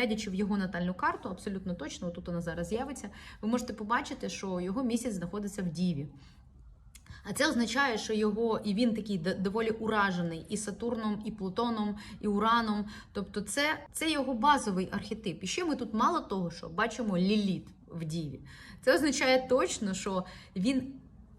Глядячи в його натальну карту, абсолютно точно, тут вона зараз з'явиться, ви можете побачити, що його місяць знаходиться в Діві. А це означає, що його і він такий доволі уражений і Сатурном, і Плутоном, і Ураном. Тобто, це, це його базовий архетип. І ще ми тут мало того, що бачимо Ліліт в Діві. Це означає точно, що він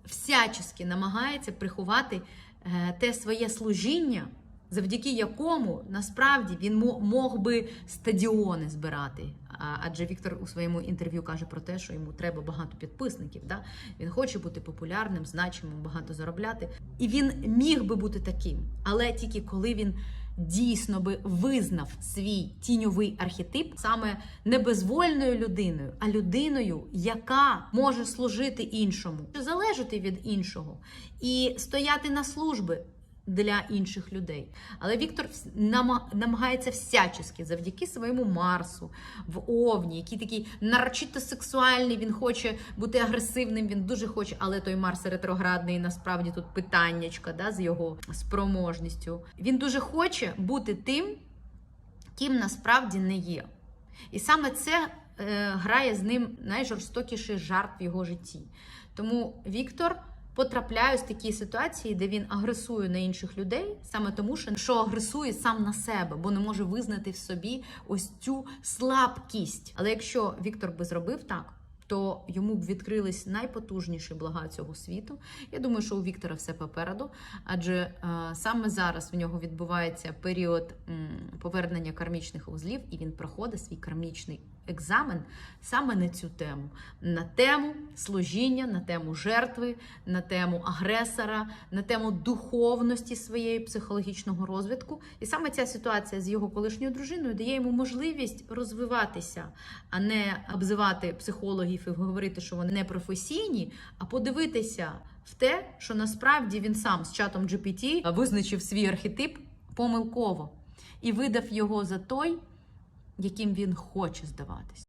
всячески намагається приховати е, те своє служіння, завдяки якому насправді він мог би стадіони збирати. Адже Віктор у своєму інтерв'ю каже про те, що йому треба багато підписників. Да? Він хоче бути популярним, значимим, багато заробляти. І він міг би бути таким, але тільки коли він. Дійсно би визнав свій тіньовий архетип саме не безвольною людиною, а людиною, яка може служити іншому, залежати від іншого і стояти на служби для інших людей. Але Віктор намагається всячески завдяки своєму Марсу в Овні, який такий нарочито сексуальний, він хоче бути агресивним, він дуже хоче, але той Марс ретроградний, насправді тут питаннячка да, з його спроможністю. Він дуже хоче бути тим, ким насправді не є. І саме це е, грає з ним найжорстокіший жарт в його житті. Тому Віктор потрапляє в такі ситуації, де він агресує на інших людей, саме тому, що, агресує сам на себе, бо не може визнати в собі ось цю слабкість. Але якщо Віктор би зробив так. То йому б відкрились найпотужніші блага цього світу. Я думаю, що у Віктора все попереду, адже е, саме зараз в нього відбувається період повернення кармічних вузлів, і він проходить свій кармічний екзамен саме на цю тему: на тему служіння, на тему жертви, на тему агресора, на тему духовності своєї психологічного розвитку. І саме ця ситуація з його колишньою дружиною дає йому можливість розвиватися, а не обзивати психологів і говорити, що вони не професійні, а подивитися в те, що насправді він сам з чатом GPT визначив свій архетип помилково і видав його за той, яким він хоче здаватись.